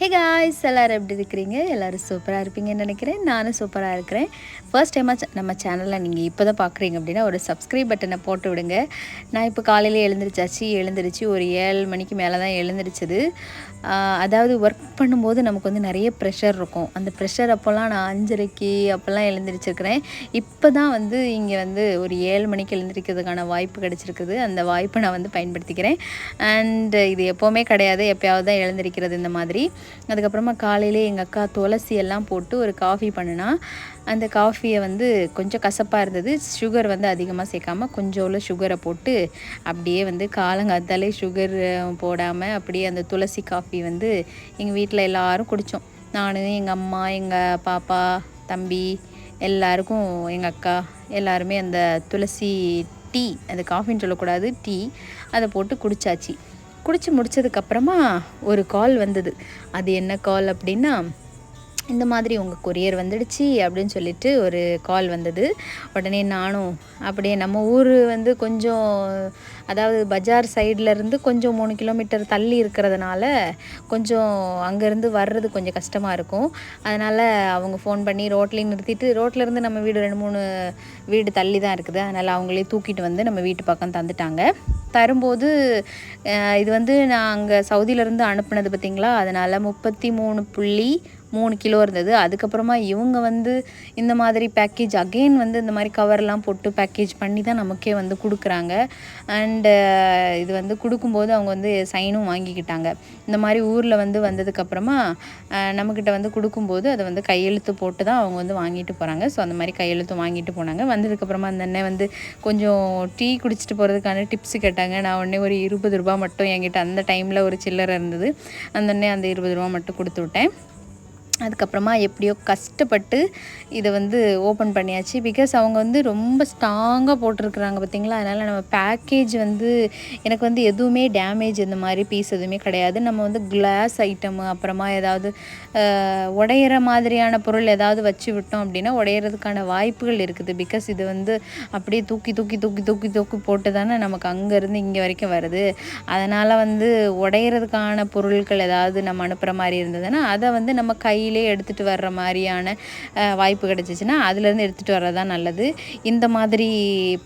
Hey guys எல்லோரும் எப்படி இருக்கிறீங்க? எல்லோரும் சூப்பராக இருப்பீங்கன்னு நினைக்கிறேன். நானும் சூப்பராக இருக்கிறேன். ஃபர்ஸ்ட் டைமாக நம்ம சேனலில் நீங்கள் இப்போ தான் பார்க்குறீங்க அப்படின்னா ஒரு சப்ஸ்கிரைப் பட்டனை போட்டு விடுங்க. நான் இப்போ காலையில் எழுந்திரிச்சாச்சு. எழுந்திரிச்சு ஒரு ஏழு மணிக்கு மேலே தான் எழுந்திரிச்சது அதாவது ஒர்க் பண்ணும்போது நமக்கு வந்து நிறைய ப்ரெஷர் இருக்கும். அந்த ப்ரெஷர் அப்போல்லாம் நான் அஞ்சரைக்கு அப்போல்லாம் எழுந்திரிச்சிருக்கிறேன். இப்போ தான் வந்து இங்கே வந்து ஒரு ஏழு மணிக்கு எழுந்திரிக்கிறதுக்கான வாய்ப்பு கிடச்சிருக்குது. அந்த வாய்ப்பை நான் வந்து பயன்படுத்திக்கிறேன். அண்ட் இது எப்போவுமே கிடையாது. எப்பயாவது தான் எழுந்திரிக்கிறது இந்த மாதிரி. அதுக்கப்புறமா காலையிலே எங்கள் அக்கா துளசி எல்லாம் போட்டு ஒரு காஃபி பண்ணுனா அந்த காஃபியை வந்து கொஞ்சம் கசப்பாக இருந்தது. சுகர் வந்து அதிகமாக சேர்க்காமல் கொஞ்சோண்டு சுகரை போட்டு அப்படியே வந்து காலங்காத்தாலே சுகர் போடாமல் அப்படியே அந்த துளசி காஃபி வந்து எங்கள் வீட்டில் எல்லாரும் குடித்தோம் நான் எங்கள் அம்மா எங்கள் பாப்பா தம்பி எல்லாருக்கும் எங்கள் அக்கா எல்லாருமே அந்த துளசி டீ அந்த காஃபின்னு சொல்லக்கூடாது டீ அதை போட்டு குடிச்சாச்சு. குடித்து முடிச்சதுக்கப்புறமா ஒரு கால் வந்தது. அது என்ன கால் அப்படின்னா இந்த மாதிரி உங்கள் கொரியர் வந்துடுச்சு அப்படின்னு சொல்லிட்டு ஒரு கால் வந்தது. உடனே நானும் அப்படியே நம்ம ஊர் வந்து கொஞ்சம் அதாவது பஜார் சைடில் இருந்து கொஞ்சம் மூணு கிலோமீட்டர் தள்ளி இருக்கிறதுனால கொஞ்சம் அங்கேருந்து வர்றது கொஞ்சம் கஷ்டமாக இருக்கும். அதனால் அவங்க ஃபோன் பண்ணி ரோட்லேயும் நிறுத்திட்டு ரோட்லேருந்து நம்ம வீடு ரெண்டு மூணு வீடு தள்ளி தான் இருக்குது. அதனால் அவங்களே தூக்கிட்டு வந்து நம்ம வீட்டு பக்கம் தந்துட்டாங்க. தரும்போது இது வந்து நான் அங்கே சவுதியிலேருந்து அனுப்புனது பார்த்திங்களா? அதனால் முப்பத்தி மூணு புள்ளி மூணு கிலோ இருந்தது. அதுக்கப்புறமா இவங்க வந்து இந்த மாதிரி பேக்கேஜ் அகெயின் வந்து இந்த மாதிரி கவர்லாம் போட்டு பேக்கேஜ் பண்ணி தான் நமக்கே வந்து கொடுக்குறாங்க. அண்டு இது வந்து கொடுக்கும்போது அவங்க வந்து சைனும் வாங்கிக்கிட்டாங்க. இந்த மாதிரி ஊரில் வந்து வந்ததுக்கப்புறமா நம்மக்கிட்ட வந்து கொடுக்கும்போது அதை வந்து கையெழுத்து போட்டு தான் அவங்க வந்து வாங்கிட்டு போகிறாங்க ஸோ அந்த மாதிரி கையெழுத்து வாங்கிட்டு போனாங்க. வந்ததுக்கப்புறமா அந்த அண்ணன் வந்து கொஞ்சம் டீ குடிச்சிட்டு போகிறதுக்கான டிப்ஸ் கேட்டாங்க. நான் உடனே ஒரு இருபது ரூபா மட்டும் என்கிட்ட அந்த டைமில் ஒரு சில்லறை இருந்தது. அந்த அண்ணன் அந்த இருபது ரூபா மட்டும் கொடுத்து விட்டேன். அதுக்கப்புறமா எப்படியோ கஷ்டப்பட்டு இதை வந்து ஓப்பன் பண்ணியாச்சு. பிகாஸ் அவங்க வந்து ரொம்ப ஸ்ட்ராங்காக போட்டிருக்கிறாங்க பார்த்தீங்களா? அதனால் நம்ம பேக்கேஜ் வந்து எனக்கு வந்து எதுவுமே டேமேஜ் இந்த மாதிரி பீஸ் எதுவுமே கிடையாது. நம்ம வந்து கிளாஸ் ஐட்டம் அப்புறமா ஏதாவது உடையிற மாதிரியான பொருள் ஏதாவது வச்சு விட்டோம் அப்படின்னா உடையிறதுக்கான வாய்ப்புகள் இருக்குது. பிகாஸ் இது வந்து அப்படியே தூக்கி தூக்கி தூக்கி தூக்கி தூக்கி போட்டு தானே நமக்கு அங்கேருந்து இங்கே வரைக்கும் வருது. அதனால் வந்து உடையிறதுக்கான பொருட்கள் ஏதாவது நம்ம அனுப்புகிற மாதிரி இருந்ததுன்னா அதை வந்து நம்ம கையில் எடுத்துகிட்டு வர்ற மாதிரியான வாய்ப்பு கிடச்சிச்சின்னா அதுலேருந்து எடுத்துகிட்டு வர்றது தான் நல்லது. இந்த மாதிரி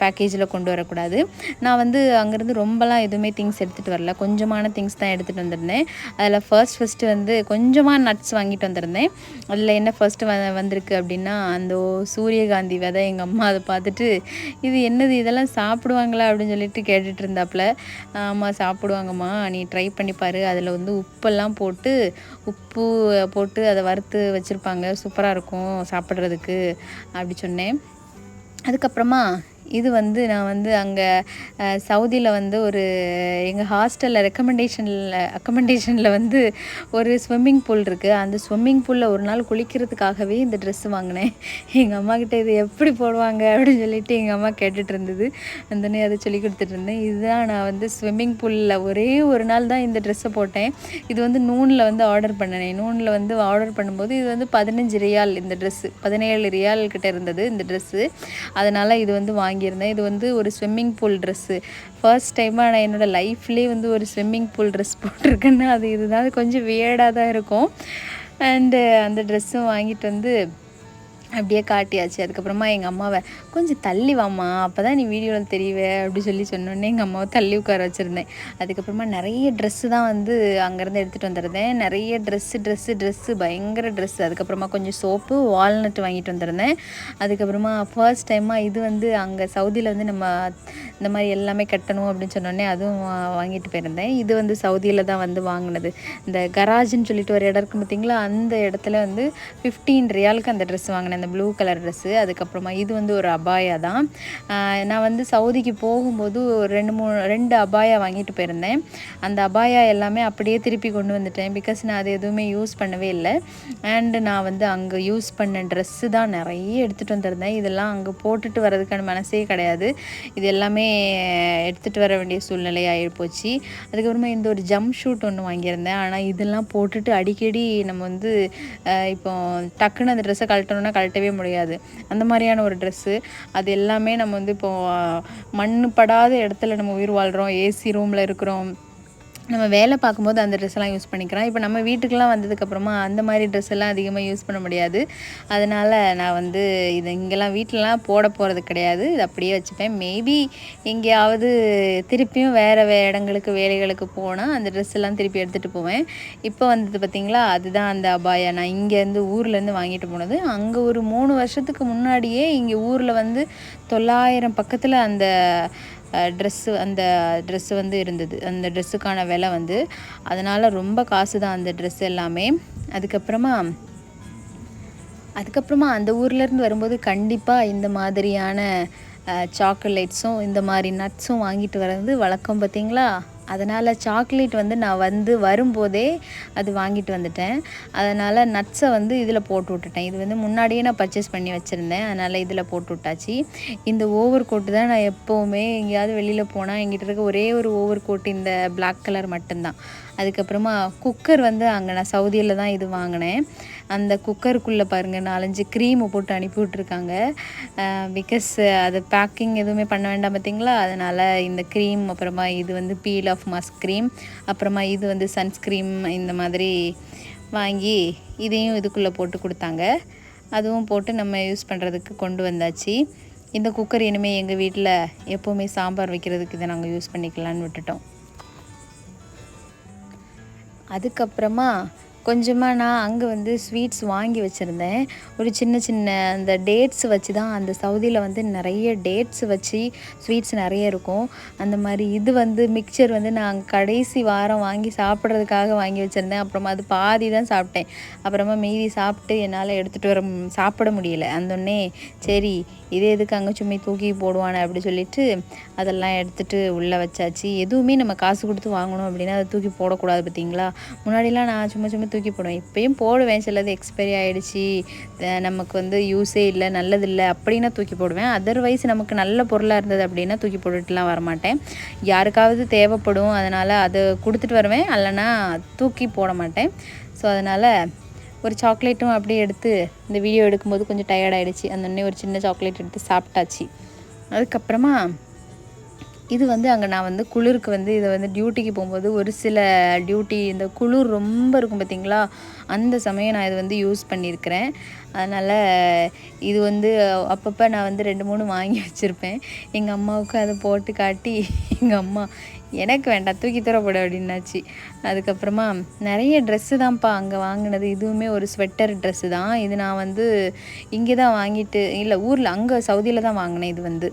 பேக்கேஜில் கொண்டு வரக்கூடாது. நான் வந்து அங்கேருந்து ரொம்பலாம் எதுவுமே திங்ஸ் எடுத்துகிட்டு வரல. கொஞ்சமான திங்ஸ் தான் எடுத்துகிட்டு வந்திருந்தேன். அதில் ஃபர்ஸ்ட் ஃபஸ்ட்டு வந்து கொஞ்சமாக நட்ஸ் வாங்கிட்டு வந்திருந்தேன். அதில் என்ன ஃபஸ்ட்டு வ வந்திருக்கு அப்படின்னா அந்த சூரியகாந்தி விதை எங்கள் அம்மா அதை பார்த்துட்டு இது என்னது? இதெல்லாம் சாப்பிடுவாங்களா? அப்படின்னு சொல்லிட்டு கேட்டுட்டு இருந்தாப்புல. ஆமாம் சாப்பிடுவாங்கம்மா. நீ ட்ரை பண்ணி பாரு. அதில் வந்து உப்பெல்லாம் போட்டு உப்பு போட்டு அதை வறுத்து வச்சுருப்பாங்க. சூப்பராக இருக்கும் சாப்பிட்றதுக்கு அப்படி சொன்னேன். அதுக்கப்புறமா இது வந்து நான் வந்து அங்கே சவுதியில் வந்து ஒரு எங்கள் ஹாஸ்டலில் ரெக்கமெண்டேஷனில் அக்கமெண்டேஷனில் வந்து ஒரு ஸ்விம்மிங் பூல் இருக்குது அந்த ஸ்விம்மிங் பூலில் ஒரு நாள் குளிக்கிறதுக்காகவே இந்த ட்ரெஸ் வாங்கினேன். எங்கள் அம்மாக்கிட்ட இது எப்படி போடுவாங்க அப்படின்னு சொல்லிட்டு எங்கள் அம்மா கேட்டுட்டு இருந்தது. அந்தனே அதை சொல்லி கொடுத்துட்டு இருந்தேன். இதுதான் நான் வந்து ஸ்விம்மிங் பூலில் ஒரே ஒரு நாள் தான் இந்த ட்ரெஸ்ஸை போட்டேன். இது வந்து நூனில் வந்து ஆர்டர் பண்ணினேன் நூனில் வந்து ஆர்டர் பண்ணும்போது இது வந்து பதினஞ்சு ரியால் இந்த ட்ரெஸ்ஸு பதினேழு ரியால் கிட்டே இருந்தது இந்த ட்ரெஸ்ஸு அதனால் இது வந்து வாங்கியிருந்தேன். இது வந்து ஒரு ஸ்விம்மிங் பூல் ட்ரெஸ்ஸு ஃபர்ஸ்ட் டைமாக நான் என்னோடய லைஃப்லேயே வந்து ஒரு ஸ்விம்மிங் பூல் ட்ரெஸ் போட்டிருக்கேன்னா அது இதுதான். கொஞ்சம் வியர்டாக தான் இருக்கும். அண்டு அந்த ட்ரெஸ்ஸும் வாங்கிட்டு வந்து அப்படியே காட்டியாச்சு. அதுக்கப்புறமா எங்கள் அம்மாவை கொஞ்சம் தள்ளி வாம்மா அப்போ தான் நீ வீடியோவில் தெரியவே அப்படி சொல்லி சொன்னோன்னே எங்கள் அம்மாவை தள்ளி உட்கார வச்சுருந்தேன். அதுக்கப்புறமா நிறைய ட்ரெஸ்ஸு தான் வந்து அங்கேருந்து எடுத்துகிட்டு வந்திருந்தேன். நிறைய ட்ரெஸ்ஸு ட்ரெஸ்ஸு ட்ரெஸ்ஸு பயங்கர ட்ரெஸ்ஸு அதுக்கப்புறமா கொஞ்சம் சோப்பு வால்நட் வாங்கிட்டு வந்திருந்தேன். அதுக்கப்புறமா ஃபர்ஸ்ட் டைமாக இது வந்து அங்கே சவுதியில் வந்து நம்ம இந்த மாதிரி எல்லாமே கட்டணும் அப்படின்னு சொன்னோடனே அதுவும் வாங்கிட்டு போயிருந்தேன். இது வந்து சவுதியில் தான் வந்து வாங்கினது. இந்த கராஜுன்னு சொல்லிட்டு ஒரு இடம் இருக்கு பார்த்தீங்களா அந்த இடத்துல வந்து ஃபிஃப்டீன் ரியாலுக்கு அந்த ட்ரெஸ் வாங்கினேன். அந்த ப்ளூ கலர் ட்ரெஸ்ஸு அதுக்கப்புறமா இது வந்து ஒரு அபாயா தான். நான் வந்து சவுதிக்கு போகும்போது ஒரு ரெண்டு மூணு ரெண்டு அபாயா வாங்கிட்டு போயிருந்தேன். அந்த அபாயா எல்லாமே அப்படியே திருப்பி கொண்டு வந்துட்டேன். பிகாஸ் நான் அது எதுவுமே யூஸ் பண்ணவே இல்லை. அண்டு நான் வந்து அங்கே யூஸ் பண்ண ட்ரெஸ்ஸு தான் நிறைய எடுத்துகிட்டு வந்திருந்தேன். இதெல்லாம் அங்கே போட்டுட்டு வர்றதுக்கான மனசே கிடையாது. இது எல்லாமே எடுத்துகிட்டு வர வேண்டிய சூழ்நிலை ஆகிப்போச்சு அதுக்கப்புறமா இந்த ஒரு ஜம்ப் ஷூட் ஒன்று வாங்கியிருந்தேன். ஆனால் இதெல்லாம் போட்டுட்டு அடிக்கடி நம்ம வந்து இப்போ டக்குன்னு அந்த ட்ரெஸ்ஸை கழட்டணும்னா கட்டவே முடியாது. அந்த மாதிரியான ஒரு ட்ரெஸ்ஸு அது எல்லாமே நம்ம வந்து இப்போ மண் படாத இடத்துல நம்ம உயிர் வாழ்கிறோம் ஏசி ரூமில் இருக்கிறோம். நம்ம வேலை பார்க்கும்போது அந்த ட்ரெஸ்ஸெல்லாம் யூஸ் பண்ணிக்கிறோம் இப்போ நம்ம வீட்டுக்கெலாம் வந்ததுக்கப்புறமா அந்த மாதிரி ட்ரெஸ் எல்லாம் அதிகமாக யூஸ் பண்ண முடியாது. அதனால் நான் வந்து இது இங்கெல்லாம் வீட்டிலலாம் போட போகிறது கிடையாது. இது அப்படியே வச்சுப்பேன். மேபி எங்கேயாவது திருப்பியும் வேறு வே இடங்களுக்கு வேலைகளுக்கு போனால் அந்த ட்ரெஸ் எல்லாம் திருப்பி எடுத்துகிட்டு போவேன். இப்போ வந்தது பார்த்திங்களா அதுதான் அந்த அபாயா. நான் இங்கேருந்து ஊர்லேருந்து வாங்கிட்டு போனது. அங்கே ஒரு மூணு வருஷத்துக்கு முன்னாடியே இங்கே ஊரில் வந்து தொள்ளாயிரம் பக்கத்தில் அந்த ட்ரெஸ்ஸு அந்த ட்ரெஸ்ஸு வந்து இருந்தது. அந்த ட்ரெஸ்ஸுக்கான விலை வந்து அதனால் ரொம்ப காசு தான் அந்த ட்ரெஸ் எல்லாமே. அதுக்கப்புறமா அதுக்கப்புறமா அந்த ஊர்லேருந்து வரும்போது கண்டிப்பாக இந்த மாதிரியான சாக்லேட்ஸும் இந்த மாதிரி நட்ஸும் வாங்கிட்டு வர்றது வழக்கம் பார்த்திங்களா அதனால் சாக்லேட் வந்து நான் வந்து வரும்போதே அது வாங்கிட்டு வந்துட்டேன். அதனால் நட்ஸை வந்து இதில் போட்டு விட்டுட்டேன். இது வந்து முன்னாடியே நான் பர்ச்சேஸ் பண்ணி வச்சுருந்தேன். அதனால் இதில் போட்டு விட்டாச்சு. இந்த ஓவர் கோட்டு தான் நான் எப்போவுமே எங்கேயாவது வெளியில் போனால் எங்கிட்ட இருக்க ஒரே ஒரு ஓவர் கோட் இந்த பிளாக் கலர் மட்டும்தான். அதுக்கப்புறமா குக்கர் வந்து அங்கே நான் சவுதியில் தான் இது வாங்கினேன். அந்த குக்கருக்குள்ளே பாருங்கள் நாலஞ்சு க்ரீமை போட்டு அனுப்பி விட்ருக்காங்க பிகாஸ் அது பேக்கிங் எதுவுமே பண்ண வேண்டாம் பார்த்தீங்களா? அதனால் இந்த க்ரீம் அப்புறமா இது வந்து பீல் ஆஃப் மாஸ்க் க்ரீம் அப்புறமா இது வந்து சன்ஸ்க்ரீம் இந்த மாதிரி வாங்கி இதையும் இதுக்குள்ளே போட்டு கொடுத்தாங்க. அதுவும் போட்டு நம்ம யூஸ் பண்ணுறதுக்கு கொண்டு வந்தாச்சு. இந்த குக்கர் இனிமேல் எங்கள் வீட்டில் எப்போவுமே சாம்பார் வைக்கிறதுக்கு இதை நாங்கள் யூஸ் பண்ணிக்கலான்னு விட்டுட்டோம். அதுக்கப்புறமா கொஞ்சமாக நான் அங்கே வந்து ஸ்வீட்ஸ் வாங்கி வச்சுருந்தேன். ஒரு சின்ன சின்ன அந்த டேட்ஸ் வச்சு தான் அந்த சவுதியில் வந்து நிறைய டேட்ஸ் வச்சு ஸ்வீட்ஸ் நிறைய இருக்கும். அந்த மாதிரி இது வந்து மிக்சர் வந்து நான் கடைசி வாரம் வாங்கி சாப்பிட்றதுக்காக வாங்கி வச்சுருந்தேன். அப்புறமா அது பாதி தான் சாப்பிட்டேன். அப்புறமா மீதி சாப்பிட்டு என்னால் எடுத்துகிட்டு வர சாப்பிட முடியல. அந்தொடனே சரி இதே எதுக்கு அங்கே சும்மா தூக்கி போடுவானே அப்படி சொல்லிட்டு அதெல்லாம் எடுத்துகிட்டு உள்ளே வச்சாச்சு. எதுவுமே நம்ம காசு கொடுத்து வாங்கணும் அப்படின்னா அதை தூக்கி போடக்கூடாது பார்த்தீங்களா முன்னாடிலாம் நான் சும்மா சும்மா தூக்கி போடுவேன் இப்போயும் போடுவேன். சிலது எக்ஸ்பைரி ஆகிடுச்சி நமக்கு வந்து யூஸே இல்லை நல்லதில்லை அப்படின்னா தூக்கி போடுவேன் அதர்வைஸ் நமக்கு நல்ல பொருளாக இருந்தது அப்படின்னா தூக்கி போட்டுட்டுலாம் வரமாட்டேன். யாருக்காவது தேவைப்படும். அதனால் அதை கொடுத்துட்டு வருவேன். இல்லைனா தூக்கி போட மாட்டேன். ஸோ அதனால் ஒரு சாக்லேட்டும் அப்படியே எடுத்து இந்த வீடியோ எடுக்கும்போது கொஞ்சம் டயர்ட் ஆகிடுச்சி அந்த ஒரு சின்ன சாக்லேட் எடுத்து சாப்பிட்டாச்சு. அதுக்கப்புறமா இது வந்து அங்கே நான் வந்து குளிருக்கு வந்து இதை வந்து டியூட்டிக்கு போகும்போது ஒரு சில டியூட்டி இந்த குளிர் ரொம்ப இருக்கும் பார்த்திங்களா அந்த சமயம் நான் இது வந்து யூஸ் பண்ணியிருக்கிறேன் அதனால் இது வந்து அப்பப்போ நான் வந்து ரெண்டு மூணு வாங்கி வச்சுருப்பேன். எங்கள் அம்மாவுக்கு அதை போட்டு காட்டி எங்கள் அம்மா எனக்கு வேண்டாம் தூக்கி தரப்பட அப்படின்னாச்சு. அதுக்கப்புறமா நிறைய ட்ரெஸ்ஸு தான்ப்பா அங்கே வாங்கினது. இதுவுமே ஒரு ஸ்வெட்டர் ட்ரெஸ்ஸு தான். இது நான் வந்து இங்கே தான் வாங்கிட்டு இல்லை ஊரில் அங்கே சவுதியில் தான் வாங்கினேன் இது வந்து.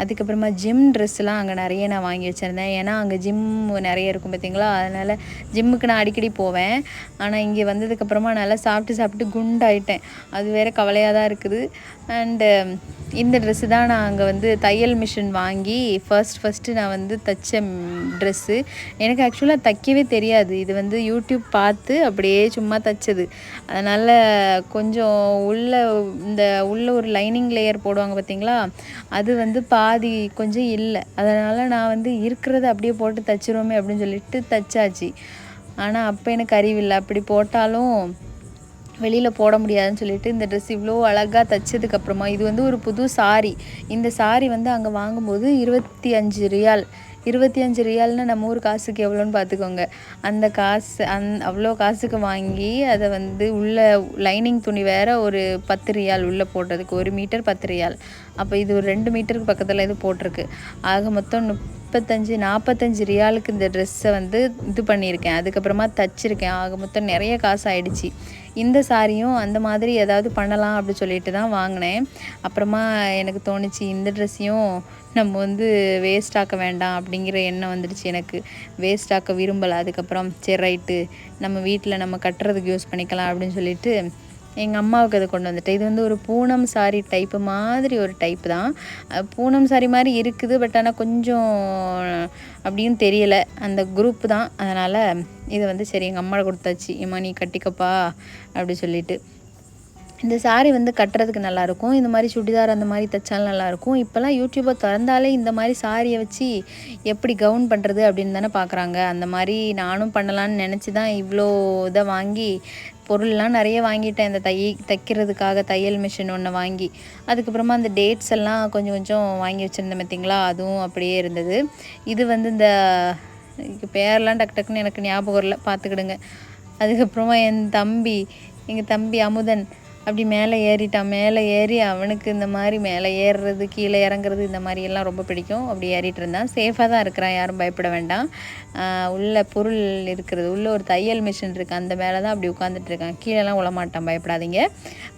அதுக்கப்புறமா ஜிம் ட்ரெஸ்லாம் அங்கே நிறைய நான் வாங்கி வச்சுருந்தேன். ஏன்னா அங்கே ஜிம் நிறைய இருக்கும் பார்த்தீங்களா அதனால் ஜிம்முக்கு நான் அடிக்கடி போவேன். ஆனால் இங்கே வந்ததுக்கப்புறமா நல்லா சாப்பிட்டு சாப்பிட்டு குண்டாயிட்டேன். அது வேறு கவலையாக தான் இருக்குது. அண்டு இந்த ட்ரெஸ்ஸு தான் நான் அங்கே வந்து தையல் மிஷின் வாங்கி ஃபர்ஸ்ட் ஃபஸ்ட்டு நான் வந்து தைச்ச ட்ரெஸ்ஸு எனக்கு ஆக்சுவலாக தைக்கவே தெரியாது. இது வந்து யூடியூப் பார்த்து அப்படியே சும்மா தைச்சது. அதனால் கொஞ்சம் உள்ள இந்த உள்ள ஒரு லைனிங் லேயர் போடுவாங்க பார்த்தீங்களா அது வந்து பா பாதி கொஞ்சம் இல்லை. அதனால் நான் வந்து இருக்கிறத அப்படியே போட்டு தைச்சிருவோமே அப்படின்னு சொல்லிட்டு தைச்சாச்சு. ஆனால் அப்போ எனக்கு அறிவில்லை அப்படி போட்டாலும் வெளியில் போட முடியாதுன்னு சொல்லிட்டு இந்த ட்ரெஸ் இவ்வளோ அழகாக தைச்சதுக்கப்புறமா இது வந்து ஒரு புது சாரி இந்த சாரி வந்து அங்கே வாங்கும்போது இருபத்தி அஞ்சு ரியால். இருபத்தி அஞ்சு ரியால்னு நம்ம ஊர் காசுக்கு எவ்வளோன்னு பார்த்துக்கோங்க. அந்த காசு அந் அவ்வளோ காசுக்கு வாங்கி அதை வந்து உள்ள லைனிங் துணி வேறு ஒரு பத்து ரியால் உள்ளே போட்டதுக்கு ஒரு மீட்டர் பத்து ரியால். அப்போ இது ஒரு ரெண்டு மீட்டருக்கு பக்கத்தில் இது போட்டிருக்கு. ஆக மொத்தம் முப்பத்தஞ்சு நாற்பத்தஞ்சு ரியாலுக்கு இந்த ட்ரெஸ்ஸை வந்து இது பண்ணியிருக்கேன். அதுக்கப்புறமா தச்சிருக்கேன். ஆக மொத்தம் நிறைய காசு ஆயிடுச்சு. இந்த சாரியும் அந்த மாதிரி ஏதாவது பண்ணலாம் அப்படி சொல்லிட்டு தான் வாங்கினேன். அப்புறமா எனக்கு தோணுச்சு இந்த ட்ரெஸ்ஸையும் நம்ம வந்து வேஸ்ட் ஆக்க வேண்டாம் அப்படிங்கிற எண்ணம் வந்துடுச்சு எனக்கு. வேஸ்ட் ஆக்க விரும்பலை. அதுக்கப்புறம் சரி ரைட்டு நம்ம வீட்டில் நம்ம கட்டுறதுக்கு யூஸ் பண்ணிக்கலாம் அப்படின்னு சொல்லிட்டு எங்கள் அம்மாவுக்கு அதை கொண்டு வந்துட்டேன். இது வந்து ஒரு பூனம் சாரி டைப்பு மாதிரி ஒரு டைப்பு தான். பூனம் சாரி மாதிரி இருக்குது பட் ஆனால் கொஞ்சம் அப்படின்னு தெரியலை. அந்த குரூப் தான். அதனால் இதை வந்து சரி எங்கள் அம்மாவை கொடுத்தாச்சு. இம்மா நீ கட்டிக்கப்பா அப்படி சொல்லிட்டு. இந்த சாரீ வந்து கட்டுறதுக்கு நல்லாயிருக்கும். இந்த மாதிரி சுடிதார் அந்த மாதிரி தைச்சாலும் நல்லாயிருக்கும். இப்போல்லாம் யூடியூப்பை திறந்தாலே இந்த மாதிரி சாரியை வச்சு எப்படி கவுன் பண்ணுறது அப்படின்னு தானே பார்க்குறாங்க. அந்த மாதிரி நானும் பண்ணலான்னு நினச்சி தான் இவ்வளோ இதை வாங்கி பொருள்லாம் நிறைய வாங்கிட்டேன். இந்த தை தைக்கிறதுக்காக தையல் மிஷின் ஒன்று வாங்கி. அதுக்கப்புறமா அந்த டேட்ஸ் எல்லாம் கொஞ்சம் கொஞ்சம் வாங்கி வச்சுருந்தேன் பார்த்திங்களா? அதுவும் அப்படியே இருந்தது. இது வந்து இந்த பேரெலாம் டக்கு டக்குன்னு எனக்கு ஞாபகம் இல்லை பார்த்துக்கிடுங்க. அதுக்கப்புறமா என் தம்பி எங்கள் தம்பி அமுதன் அப்படி மேலே ஏறிட்டான். மேலே ஏறி அவனுக்கு இந்த மாதிரி மேலே ஏறுறது கீழே இறங்குறது இந்த மாதிரி எல்லாம் ரொம்ப பிடிக்கும். அப்படி ஏறிட்டு இருந்தான். சேஃபாக தான் இருக்கிறான். யாரும் பயப்பட வேண்டாம். உள்ள பொருள் இருக்கிறது உள்ள ஒரு தையல் மிஷின் இருக்குது அந்த மேலே தான் அப்படி உட்காந்துட்டு இருக்கான். கீழேலாம் விழமாட்டான். பயப்படாதீங்க.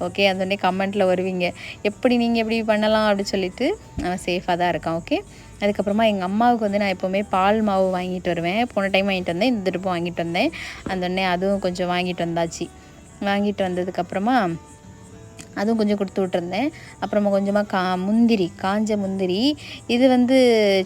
ஓகே அந்த உடனே கமெண்ட்டில் வருவீங்க. எப்படி நீங்கள் எப்படி பண்ணலாம் அப்படின்னு சொல்லிட்டு அவன் சேஃபாக தான் இருக்கான். ஓகே அதுக்கப்புறமா எங்கள் அம்மாவுக்கு வந்து நான் எப்போவுமே பால் மாவு வாங்கிட்டு வருவேன். போன டைம் வாங்கிட்டு வந்தேன். இந்த திருப்பம் வாங்கிட்டு வந்தேன். அந்த அதுவும் கொஞ்சம் வாங்கிட்டு வந்தாச்சு. வாங்கிட்டு வந்ததுக்கப்புறமா அதுவும் கொஞ்சம் கொடுத்து விட்டுருந்தேன். அப்புறமா கொஞ்சமாக கா முந்திரி காஞ்ச முந்திரி. இது வந்து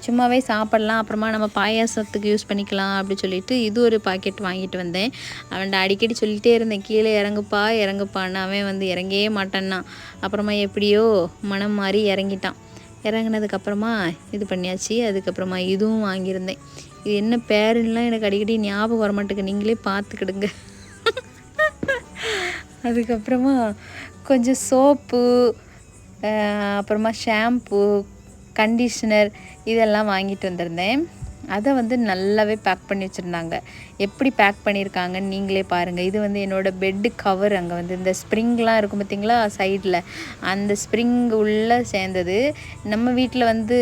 சும்மாவே சாப்பிட்லாம். அப்புறமா நம்ம பாயாசத்துக்கு யூஸ் பண்ணிக்கலாம் அப்படின்னு சொல்லிட்டு இது ஒரு பாக்கெட் வாங்கிட்டு வந்தேன். அவன்கிட்ட அடிக்கடி சொல்லிகிட்டே இருந்தேன். கீழே இறங்குப்பா இறங்குப்பான்னு. அவன் வந்து இறங்கவே மாட்டான்னா அப்புறமா எப்படியோ மனம் மாறி இறங்கிட்டான். இறங்குனதுக்கப்புறமா இது பண்ணியாச்சு. அதுக்கப்புறமா இதுவும் வாங்கியிருந்தேன். இது என்ன பேருன்னெலாம் எனக்கு அடிக்கடி ஞாபகம் வர மாட்டேங்குது நீங்களே பார்த்துக்கிடுங்க. அதுக்கப்புறமா கொஞ்சம் சோப்பு அப்புறமா ஷாம்பு கண்டிஷ்னர் இதெல்லாம் வாங்கிட்டு வந்திருந்தேன். அதை வந்து நல்லாவே பேக் பண்ணி வச்சுருந்தாங்க. எப்படி பேக் பண்ணியிருக்காங்கன்னு நீங்களே பாருங்கள் இது வந்து என்னோடய பெட்டு கவர் அங்கே வந்து இந்த ஸ்ப்ரிங்லாம் இருக்கும் பார்த்தீங்களா சைடில் அந்த ஸ்ப்ரிங் உள்ளே சேர்ந்தது. நம்ம வீட்டில் வந்து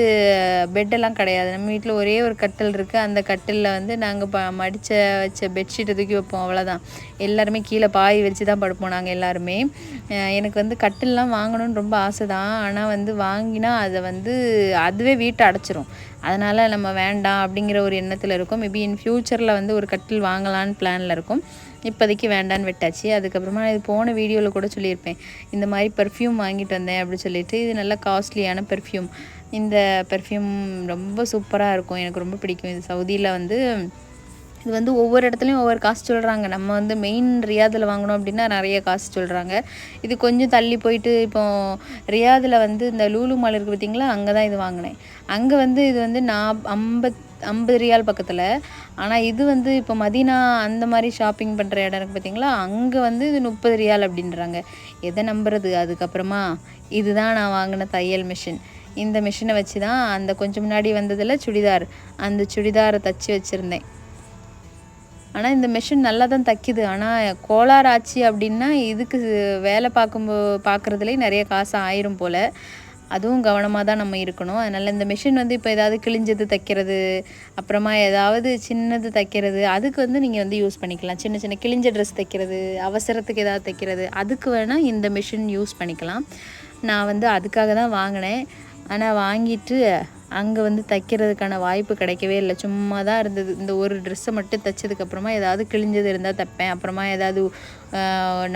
பெட்டெல்லாம் கிடையாது. நம்ம வீட்டில் ஒரே ஒரு கட்டில் இருக்குது அந்த கட்டிலில் வந்து நாங்கள் ப மடித்த வச்ச பெட்ஷீட்டை தூக்கி வைப்போம். அவ்வளோதான் எல்லாருமே கீழே பாய் வச்சு தான் படுப்போம் நாங்கள் எல்லாருமே. எனக்கு வந்து கட்டில்லாம் வாங்கணும்னு ரொம்ப ஆசை தான் ஆனால் வந்து வாங்கினா அதை வந்து அதுவே வீட்டை அடைச்சிரும். அதனால் நம்ம வேண்டாம் அப்படிங்கிற ஒரு எண்ணத்தில் இருக்கும். மேபி இன் ஃப்யூச்சரில் வந்து ஒரு கட்டில் வாங்கலான்னு பிளானில் இருக்கும். இப்போதைக்கு வேண்டான்னு விட்டாச்சு. அதுக்கப்புறமா நான் இது போன வீடியோவில் கூட சொல்லியிருப்பேன். இந்த மாதிரி பெர்ஃப்யூம் வாங்கிட்டு வந்தேன் அப்படின்னு சொல்லிட்டு இது நல்லா காஸ்ட்லியான பெர்ஃப்யூம் இந்த பெர்ஃப்யூம் ரொம்ப சூப்பராக இருக்கும். எனக்கு ரொம்ப பிடிக்கும். இது சவுதியில் வந்து இது வந்து ஒவ்வொரு இடத்துலையும் ஒவ்வொரு காசு சொல்கிறாங்க நம்ம வந்து மெயின் ரியாதில் வாங்கினோம் அப்படின்னா நிறைய காசு சொல்கிறாங்க இது கொஞ்சம் தள்ளி போயிட்டு இப்போ ரியாதில் வந்து இந்த லூலு மால் இருக்குது பார்த்திங்களா? அங்கே தான் இது வாங்கினேன். அங்கே வந்து இது வந்து நான் ஐம்பத் ஐம்பது ரியால் பக்கத்தில். ஆனால் இது வந்து இப்போ மதீனா அந்த மாதிரி ஷாப்பிங் பண்ணுற இடம் இருக்குது பார்த்தீங்களா? அங்கே வந்து இது முப்பது ரியால் அப்படின்றாங்க. எதை நம்புறது? அதுக்கப்புறமா இதுதான் நான் வாங்கின தையல் மிஷின் இந்த மிஷினை வச்சு தான் அந்த கொஞ்சம் முன்னாடி வந்ததில் சுடிதார். அந்த சுடிதாரை தச்சு வச்சுருந்தேன். ஆனால் இந்த மிஷின் நல்லா தான் தைக்குது. ஆனால் கோளாறு ஆச்சு அப்படின்னா இதுக்கு வேலை பார்க்கும் பார்க்குறதுலேயே நிறைய காசு ஆயிரும் போல். அதுவும் கவனமாக தான் நம்ம இருக்கணும். அதனால் இந்த மிஷின் வந்து இப்போ ஏதாவது கிழிஞ்சது தைக்கிறது அப்புறமா ஏதாவது சின்னது தைக்கிறது அதுக்கு வந்து நீங்கள் வந்து யூஸ் பண்ணிக்கலாம். சின்ன சின்ன கிழிஞ்ச ட்ரெஸ் தைக்கிறது அவசரத்துக்கு ஏதாவது தைக்கிறது அதுக்கு வேணால் இந்த மிஷின் யூஸ் பண்ணிக்கலாம். நான் வந்து அதுக்காக தான் வாங்கினேன். ஆனால் வாங்கிட்டு அங்கே வந்து தைக்கிறதுக்கான வாய்ப்பு கிடைக்கவே இல்லை. சும்மா தான் இருந்தது. இந்த ஒரு ட்ரெஸ்ஸை மட்டும் தைச்சதுக்கப்புறமா ஏதாவது கிழிஞ்சது இருந்தால் தைப்பேன். அப்புறமா ஏதாவது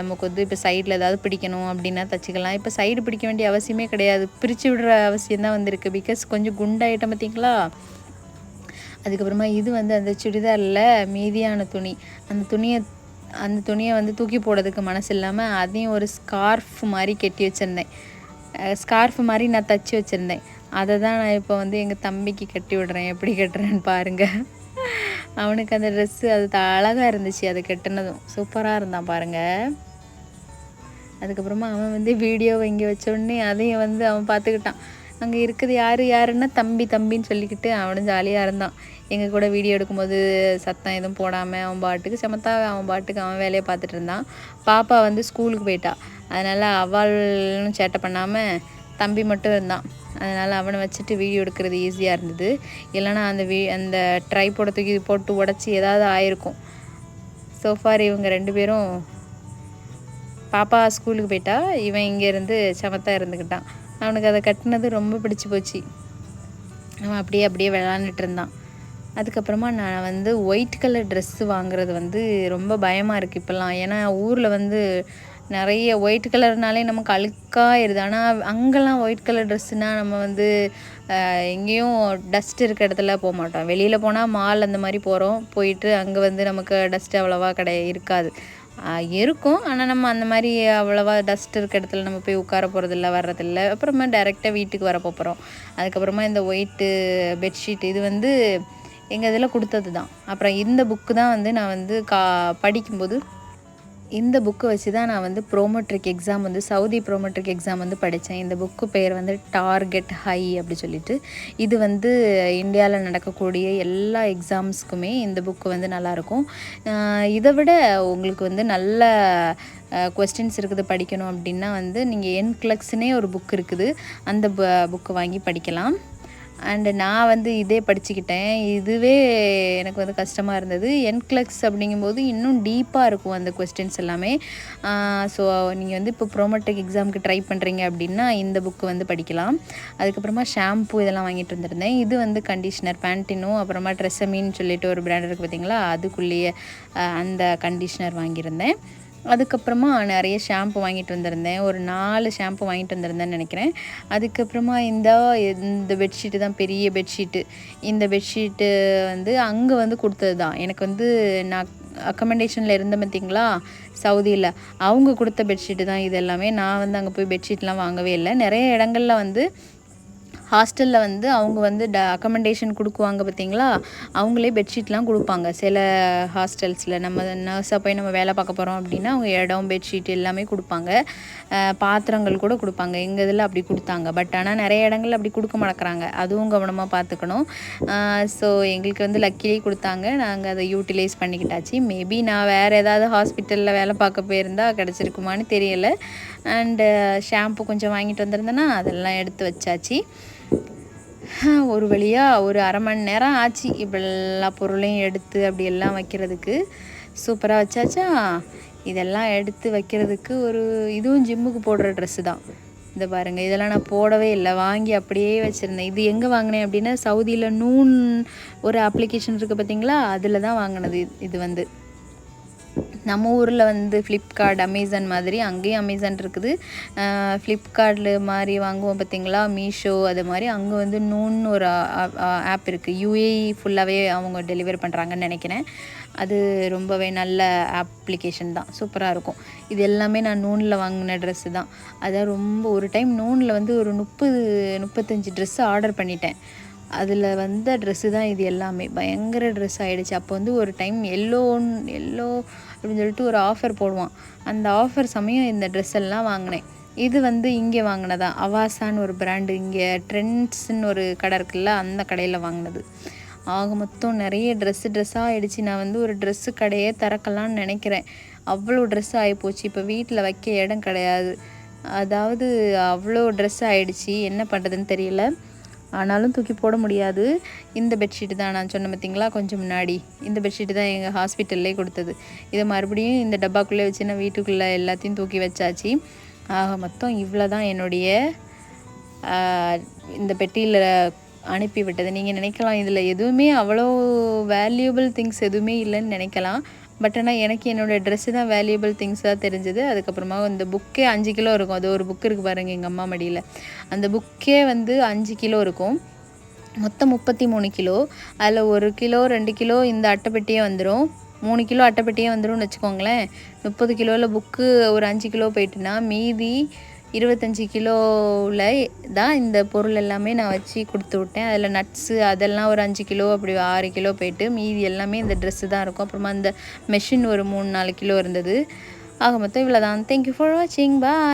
நமக்கு வந்து இப்போ சைடில் ஏதாவது பிடிக்கணும் அப்படின்னா தைச்சிக்கலாம். இப்போ சைடு பிடிக்க வேண்டிய அவசியமே கிடையாது. பிரித்து விடுற அவசியம் தான் வந்திருக்கு. பிகாஸ் கொஞ்சம் குண்டாயிட்டோம் பார்த்தீங்களா? அதுக்கப்புறமா இது வந்து அந்த சுடிதாரில் மீதியான துணி. அந்த துணியை அந்த துணியை வந்து தூக்கி போடுறதுக்கு மனசு இல்லாமல் அதையும் ஒரு ஸ்கார்ஃப் மாதிரி கட்டி வச்சுருந்தேன். ஸ்கார்ஃப் மாதிரி நான் தச்சு வச்சுருந்தேன். அதை தான் நான் இப்போ வந்து எங்கள் தம்பிக்கு கட்டி விடுறேன். எப்படி கட்டுறேன்னு பாருங்கள் அவனுக்கு அந்த ட்ரெஸ்ஸு அது அழகாக இருந்துச்சு அது கட்டினதும். சூப்பராக இருந்தான் பாருங்கள் அதுக்கப்புறமா அவன் வந்து வீடியோவை இங்கே வச்சோடனே அதையும் வந்து அவன் பார்த்துக்கிட்டான் அங்கே இருக்குது யார் யாருன்னா தம்பி தம்பின்னு சொல்லிக்கிட்டு அவனும் ஜாலியாக இருந்தான். எங்கள் கூட வீடியோ எடுக்கும்போது சத்தம் எதுவும் போடாமல் அவன் பாட்டுக்கு சமத்தா அவன் பாட்டுக்கு அவன் வேலையை பார்த்துட்டு இருந்தான். பாப்பா வந்து ஸ்கூலுக்கு போயிட்டா. அதனால் அவளும் சேட்டை பண்ணாமல் தம்பி மட்டும் இருந்தான். அதனால் அவனை வச்சுட்டு வீடியோ எடுக்கிறது ஈஸியாக இருந்தது. இல்லைன்னா அந்த வீ அந்த ட்ரை போட தூக்கி போட்டு உடச்சி ஏதாவது ஆயிருக்கும். சோஃபார் இவங்க ரெண்டு பேரும் பாப்பா ஸ்கூலுக்கு போயிட்டா இவன் இங்கேருந்து சமத்தாக இருந்துக்கிட்டான் அவனுக்கு அதை கட்டினது ரொம்ப பிடிச்சி போச்சு. அவன் அப்படியே அப்படியே விளாண்டுட்டு இருந்தான். அதுக்கப்புறமா நான் வந்து ஒயிட் கலர் ட்ரெஸ்ஸு வாங்குறது வந்து ரொம்ப பயமாக இருக்குது இப்போல்லாம். ஏன்னா ஊரில் வந்து நிறைய ஒயிட் கலர்னாலே நமக்கு அழுக்காயிருது ஆனால் அங்கெல்லாம் ஒயிட் கலர் ட்ரெஸ்ஸுனால் நம்ம வந்து எங்கேயும் டஸ்ட் இருக்க இடத்துல போக மாட்டோம். வெளியில் போனால் மால் அந்த மாதிரி போகிறோம் போயிட்டு அங்கே வந்து நமக்கு டஸ்ட் அவ்வளோவா கிடையாது இருக்காது. இருக்கும். ஆனால் நம்ம அந்த மாதிரி அவ்வளோவா டஸ்ட் இருக்க இடத்துல நம்ம போய் உட்கார போகிறதில்ல வர்றதில்ல. அப்புறமா டைரெக்டாக வீட்டுக்கு வர போகிறோம் அதுக்கப்புறமா இந்த ஒயிட்டு பெட்ஷீட் இது வந்து எங்கள் இதில் கொடுத்தது தான் அப்புறம் இந்த புக்கு தான் வந்து நான் வந்து கா படிக்கும்போது இந்த புக்கு வச்சு தான் நான் வந்து ப்ரோமோட்ரிக் எக்ஸாம் வந்து சவுதி ப்ரோமோட்ரிக் எக்ஸாம் வந்து படித்தேன் இந்த புக்கு பேர் வந்து டார்கெட் ஹை அப்படி சொல்லிட்டு. இது வந்து இந்தியாவில் நடக்கக்கூடிய எல்லா எக்ஸாம்ஸ்க்குமே இந்த புக்கு வந்து நல்லாயிருக்கும். இதை விட உங்களுக்கு வந்து நல்ல கொஸ்டின்ஸ் இருக்குது படிக்கணும் அப்படின்னா வந்து நீங்கள் என் கிளக்ஸ்னே ஒரு புக் இருக்குது. அந்த புக்கு வாங்கி படிக்கலாம். அண்டு நான் வந்து இதே படிச்சுக்கிட்டேன். இதுவே எனக்கு வந்து கஷ்டமாக இருந்தது. என்க்ளக்ஸ் அப்படிங்கும்போது இன்னும் டீப்பாக இருக்கும் அந்த கொஸ்டின்ஸ் எல்லாமே. ஸோ நீங்கள் வந்து இப்போ ப்ரோமோட்டெக் எக்ஸாமுக்கு ட்ரை பண்ணுறீங்க அப்படின்னா இந்த புக்கு வந்து படிக்கலாம். அதுக்கப்புறமா ஷாம்பு இதெல்லாம் வாங்கிட்டு வந்திருந்தேன் இது வந்து கண்டிஷ்னர் பேண்டினோ அப்புறமா ட்ரெஸ்ஸமின்னு சொல்லிட்டு ஒரு பிராண்ட் இருக்குது பார்த்தீங்களா? அதுக்குள்ளேயே அந்த கண்டிஷ்னர் வாங்கியிருந்தேன். அதுக்கப்புறமா நிறைய ஷாம்பு வாங்கிட்டு வந்திருந்தேன். ஒரு நாலு ஷாம்பு வாங்கிட்டு வந்திருந்தேன்னு நினைக்கிறேன். அதுக்கப்புறமா இந்த இந்த பெட்ஷீட்டு தான் பெரிய பெட்ஷீட்டு இந்த பெட்ஷீட்டு வந்து அங்கே வந்து கொடுத்தது தான் எனக்கு வந்து நான் அக்கமெண்டேஷனில் இருந்த பார்த்தீங்களா சவுதியில் அவங்க கொடுத்த பெட்ஷீட்டு தான் இது எல்லாமே. நான் வந்து அங்கே போய் பெட்ஷீட்லாம் வாங்கவே இல்லை. நிறைய இடங்களில் வந்து ஹாஸ்டலில் வந்து அவங்க வந்து ட அக்கமெண்டேஷன் கொடுக்குவாங்க பார்த்தீங்களா அவங்களே பெட்ஷீட்லாம் கொடுப்பாங்க. சில ஹாஸ்டல்ஸில் நம்ம நர்ஸாக போய் நம்ம வேலை பார்க்க போகிறோம் அப்படின்னா அவங்க இடம் பெட்ஷீட் எல்லாமே கொடுப்பாங்க. பாத்திரங்கள் கூட கொடுப்பாங்க. எங்கள் இதில் அப்படி கொடுத்தாங்க. பட் ஆனால் நிறைய இடங்கள் அப்படி கொடுக்க மாட்டேங்கிறாங்க. அதுவும் கவனமாக பார்த்துக்கணும் ஸோ எங்களுக்கு வந்து லக்கிலே கொடுத்தாங்க. நாங்கள் அதை யூட்டிலைஸ் பண்ணிக்கிட்டாச்சு. மேபி நான் வேறு ஏதாவது ஹாஸ்பிட்டலில் வேலை பார்க்க போயிருந்தால் கிடச்சிருக்குமான்னு தெரியலை. அண்டு ஷாம்பு கொஞ்சம் வாங்கிட்டு வந்திருந்தேன்னா அதெல்லாம் எடுத்து வச்சாச்சு. ஒரு வழியாக ஒரு அரை மணி நேரம் ஆச்சு. இப்போ எல்லா பொருளையும் எடுத்து அப்படி எல்லாம் வைக்கிறதுக்கு. சூப்பராக வச்சாச்சா? இதெல்லாம் எடுத்து வைக்கிறதுக்கு ஒரு இதுவும் ஜிம்முக்கு போடுற ட்ரெஸ்ஸு தான். இந்த பாருங்கள் இதெல்லாம் நான் போடவே இல்லை. வாங்கி அப்படியே வச்சுருந்தேன். இது எங்கே வாங்கினேன் அப்படின்னா சவுதியில் நூன் ஒரு அப்ளிகேஷன் இருக்குது பார்த்தீங்களா? அதில் தான் வாங்கினது இது வந்து. நம்ம ஊரில் வந்து ஃப்ளிப்கார்ட் அமேசான் மாதிரி அங்கேயும் அமேசான் இருக்குது. ஃப்ளிப்கார்ட்டில் மாதிரி வாங்குவோம் பார்த்திங்களா மீஷோ அது மாதிரி அங்கே வந்து நூன்னு ஒரு ஆப் இருக்குது யூஏஇ ஃபுல்லாகவே அவங்க டெலிவர் பண்ணுறாங்கன்னு நினைக்கிறேன். அது ரொம்பவே நல்ல அப்ளிகேஷன் தான். சூப்பராக இருக்கும். இது எல்லாமே நான் நூனில் வாங்கின ட்ரெஸ்ஸு தான். அதான் ரொம்ப ஒரு டைம் நூனில் வந்து ஒரு முப்பது முப்பத்தஞ்சு ட்ரெஸ்ஸு ஆர்டர் பண்ணிட்டேன். அதில் வந்த ட்ரெஸ்ஸு தான் இது எல்லாமே. பயங்கர ட்ரெஸ் ஆகிடுச்சு அப்போ வந்து ஒரு டைம் எல்லோன்னு எல்லோ அப்படின்னு சொல்லிட்டு ஒரு ஆஃபர் போடுவான். அந்த ஆஃபர் சமயம் இந்த ட்ரெஸ் எல்லாம் வாங்கினேன். இது வந்து இங்கே வாங்கினதா? அவாசான்னு ஒரு பிராண்டு இங்கே ட்ரெண்ட்ஸ்ன்னு ஒரு கடை இருக்குல்ல அந்த கடையில் வாங்கினது. ஆக மொத்தம் நிறைய ட்ரெஸ்ஸு ட்ரெஸ்ஸாக ஆகிடுச்சு நான் வந்து ஒரு ட்ரெஸ்ஸு கடையே திறக்கலான்னு நினைக்கிறேன். அவ்வளோ ட்ரெஸ் ஆகிப்போச்சு இப்போ வீட்டில் வைக்க இடம் கிடையாது. அதாவது அவ்வளோ ட்ரெஸ் ஆகிடுச்சி என்ன பண்ணுறதுன்னு தெரியல. ஆனாலும் தூக்கி போட முடியாது. இந்த பெட்ஷீட்டு தான் நான் சொன்ன பார்த்தீங்களா? கொஞ்சம் முன்னாடி. இந்த பெட்ஷீட்டு தான் எங்கள் ஹாஸ்பிட்டல்லே கொடுத்தது. இதை மறுபடியும் இந்த டப்பாக்குள்ளே வச்சு நான் வீட்டுக்குள்ளே எல்லாத்தையும் தூக்கி வச்சாச்சு. ஆக மொத்தம் இவ்வளோ தான் என்னுடைய இந்த பெட்டியில் அனுப்பி விட்டது. நீங்கள் நினைக்கலாம் இதில் எதுவுமே அவ்வளோ வேல்யூபிள் திங்ஸ் எதுவுமே இல்லைன்னு நினைக்கலாம். பட் ஆனால் எனக்கு என்னோடய ட்ரெஸ்ஸு தான் வேல்யூபிள் திங்ஸாக தெரிஞ்சது. அதுக்கப்புறமா இந்த புக்கே அஞ்சு கிலோ இருக்கும். அது ஒரு புக் இருக்குது பாருங்கள் எங்கள் அம்மா மடியில். அந்த புக்கே வந்து அஞ்சு கிலோ இருக்கும். மொத்தம் முப்பத்தி மூணு கிலோ. அதில் ஒரு கிலோ ரெண்டு கிலோ இந்த அட்டைப்பெட்டியே வந்துடும் மூணு கிலோ அட்டைப்பெட்டியே வந்துடும் வச்சுக்கோங்களேன். முப்பது கிலோவில் புக்கு ஒரு அஞ்சு கிலோ போயிட்டுனா மீதி இருபத்தஞ்சி கிலோவில் தான் இந்த பொருள் எல்லாமே நான் வச்சு கொடுத்து விட்டேன். அதில் நட்ஸு அதெல்லாம் ஒரு அஞ்சு கிலோ அப்படி ஆறு கிலோ போயிட்டு மீதி எல்லாமே இந்த ட்ரெஸ்ஸு தான் இருக்கும். அப்புறமா அந்த மெஷின் ஒரு மூணு நாலு கிலோ இருந்தது. ஆக மொத்தம் இவ்வளோ தான் தேங்க்யூ ஃபார் வாட்சிங் பாய்